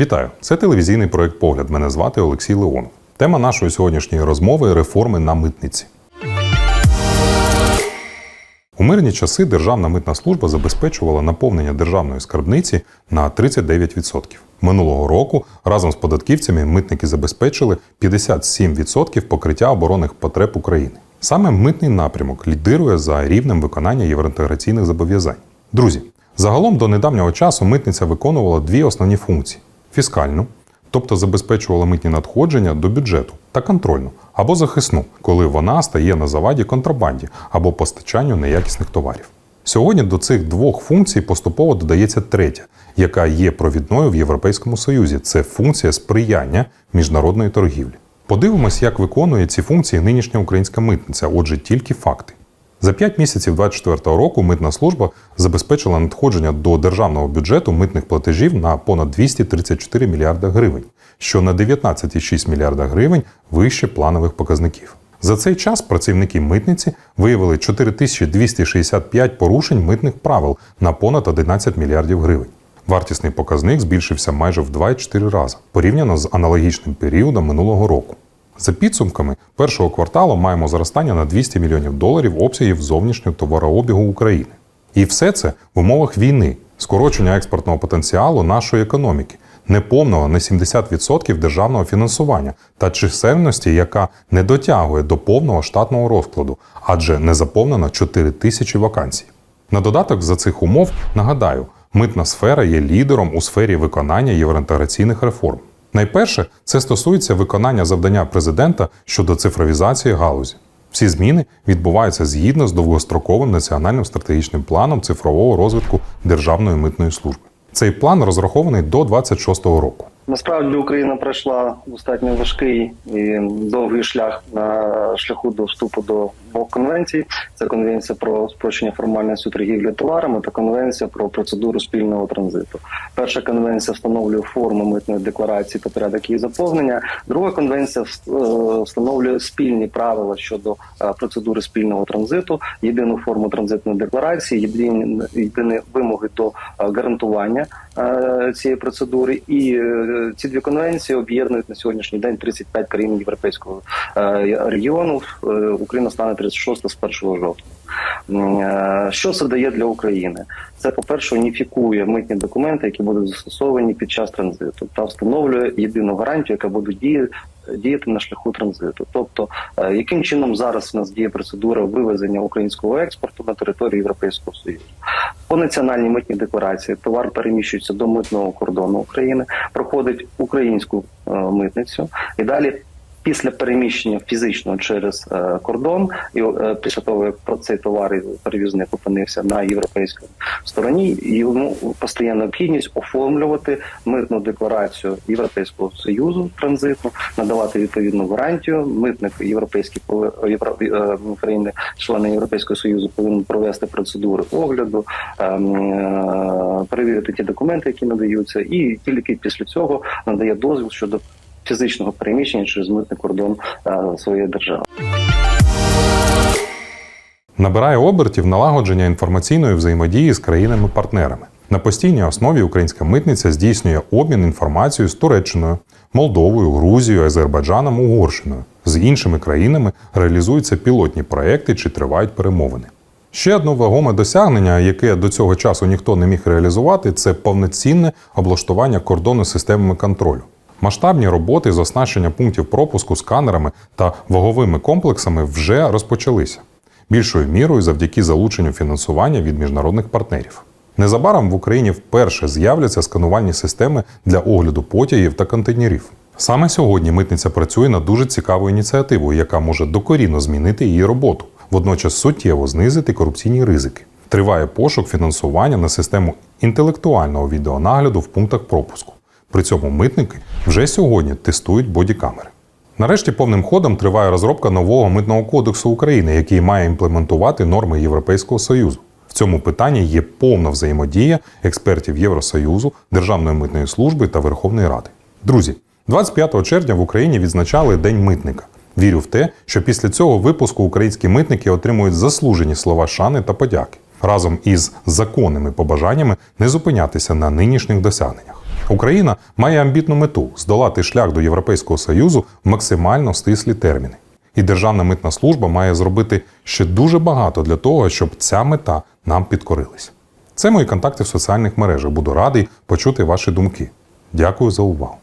Вітаю! Це телевізійний проект Погляд. Мене звати Олексій Леонов. Тема нашої сьогоднішньої розмови реформи на митниці. У мирні часи Державна митна служба забезпечувала наповнення державної скарбниці на 39%. Минулого року разом з податківцями митники забезпечили 57% покриття оборонних потреб України. Саме митний напрямок лідирує за рівнем виконання євроінтеграційних зобов'язань. Друзі, загалом до недавнього часу митниця виконувала дві основні функції: фіскальну, тобто забезпечувала митні надходження до бюджету, та контрольну або захисну, коли вона стає на заваді контрабанді або постачанню неякісних товарів. Сьогодні до цих двох функцій поступово додається третя, яка є провідною в Європейському Союзі. Це функція сприяння міжнародної торгівлі. Подивимось, як виконує ці функції нинішня українська митниця, отже, тільки факти. За 5 місяців 2024 року митна служба забезпечила надходження до державного бюджету митних платежів на понад 234 мільярда гривень, що на 19,6 мільярда гривень вище планових показників. За цей час працівники митниці виявили 4265 порушень митних правил на понад 11 мільярдів гривень. Вартісний показник збільшився майже в 2,4 рази порівняно з аналогічним періодом минулого року. За підсумками першого кварталу маємо зростання на 200 мільйонів доларів обсягів зовнішнього товарообігу України. І все це в умовах війни, скорочення експортного потенціалу нашої економіки, неповного на 70% державного фінансування та чисельності, яка не дотягує до повного штатного розкладу, адже не заповнено 4 тисячі вакансій. На додаток за цих умов нагадаю, митна сфера є лідером у сфері виконання євроінтеграційних реформ. Найперше, це стосується виконання завдання президента щодо цифровізації галузі. Всі зміни відбуваються згідно з довгостроковим національним стратегічним планом цифрового розвитку Державної митної служби. Цей план розрахований до 2026 року. Насправді Україна пройшла достатньо важкий і довгий шлях на шляху до вступу до двох конвенцій. Це конвенція про спрощення формальності торгівлі товарами та конвенція про процедуру спільного транзиту. Перша конвенція встановлює форму митної декларації та порядок її заповнення. Друга конвенція е, встановлює спільні правила щодо е, процедури спільного транзиту, єдину форму транзитної декларації, єдині єдині вимоги до е, гарантування цієї процедури. І ці дві конвенції об'єднують на сьогоднішній день 35 країн європейського е, регіону. Е, Україна стане 36 з 1 жовтня. Е, Що це дає для України? Це, по-перше, уніфікує митні документи, які будуть застосовані під час транзиту, та встановлює єдину гарантію, яка буде діяти. Діяти на шляху транзиту, тобто яким чином зараз у нас діє процедура вивезення українського експорту на територію Європейського Союзу по національній митній декларації товар переміщується до митного кордону України, проходить українську е, митницю і далі. Після переміщення фізичного через е, кордон, і е, після того як про цей товар перевізник опинився на європейській стороні, йому постає необхідність оформлювати митну декларацію Європейського союзу транзиту, надавати відповідну гарантію. Митник європейський пове- е, країни, члени Європейського союзу, повинен провести процедури огляду, ем, перевірити ті документи, які надаються, і тільки після цього надає дозвіл щодо фізичного переміщення через митний кордон е, своєї держави. Набирає обертів налагодження інформаційної взаємодії з країнами-партнерами. На постійній основі українська митниця здійснює обмін інформацією з Туреччиною, Молдовою, Грузією, Азербайджаном, Угорщиною. З іншими країнами реалізуються пілотні проекти чи тривають перемовини. Ще одне вагоме досягнення, яке до цього часу ніхто не міг реалізувати, це повноцінне облаштування кордону системами контролю. Масштабні роботи з оснащення пунктів пропуску сканерами та ваговими комплексами вже розпочалися більшою мірою завдяки залученню фінансування від міжнародних партнерів. Незабаром в Україні вперше з'являться сканувальні системи для огляду потягів та контейнерів. Саме сьогодні митниця працює над дуже цікавою ініціативою, яка може докорінно змінити її роботу, водночас суттєво знизити корупційні ризики. Триває пошук фінансування на систему інтелектуального відеонагляду в пунктах пропуску. При цьому митники вже сьогодні тестують бодікамери. Нарешті повним ходом триває розробка нового митного кодексу України, який має імплементувати норми Європейського союзу. В цьому питанні є повна взаємодія експертів Євросоюзу, Державної митної служби та Верховної Ради. Друзі, 25 червня в Україні відзначали День митника. Вірю в те, що після цього випуску українські митники отримують заслужені слова шани та подяки разом із законними побажаннями не зупинятися на нинішніх досягненнях. Україна має амбітну мету здолати шлях до Європейського Союзу в максимально стислі терміни. І Державна митна служба має зробити ще дуже багато для того, щоб ця мета нам підкорилась. Це мої контакти в соціальних мережах. Буду радий почути ваші думки. Дякую за увагу.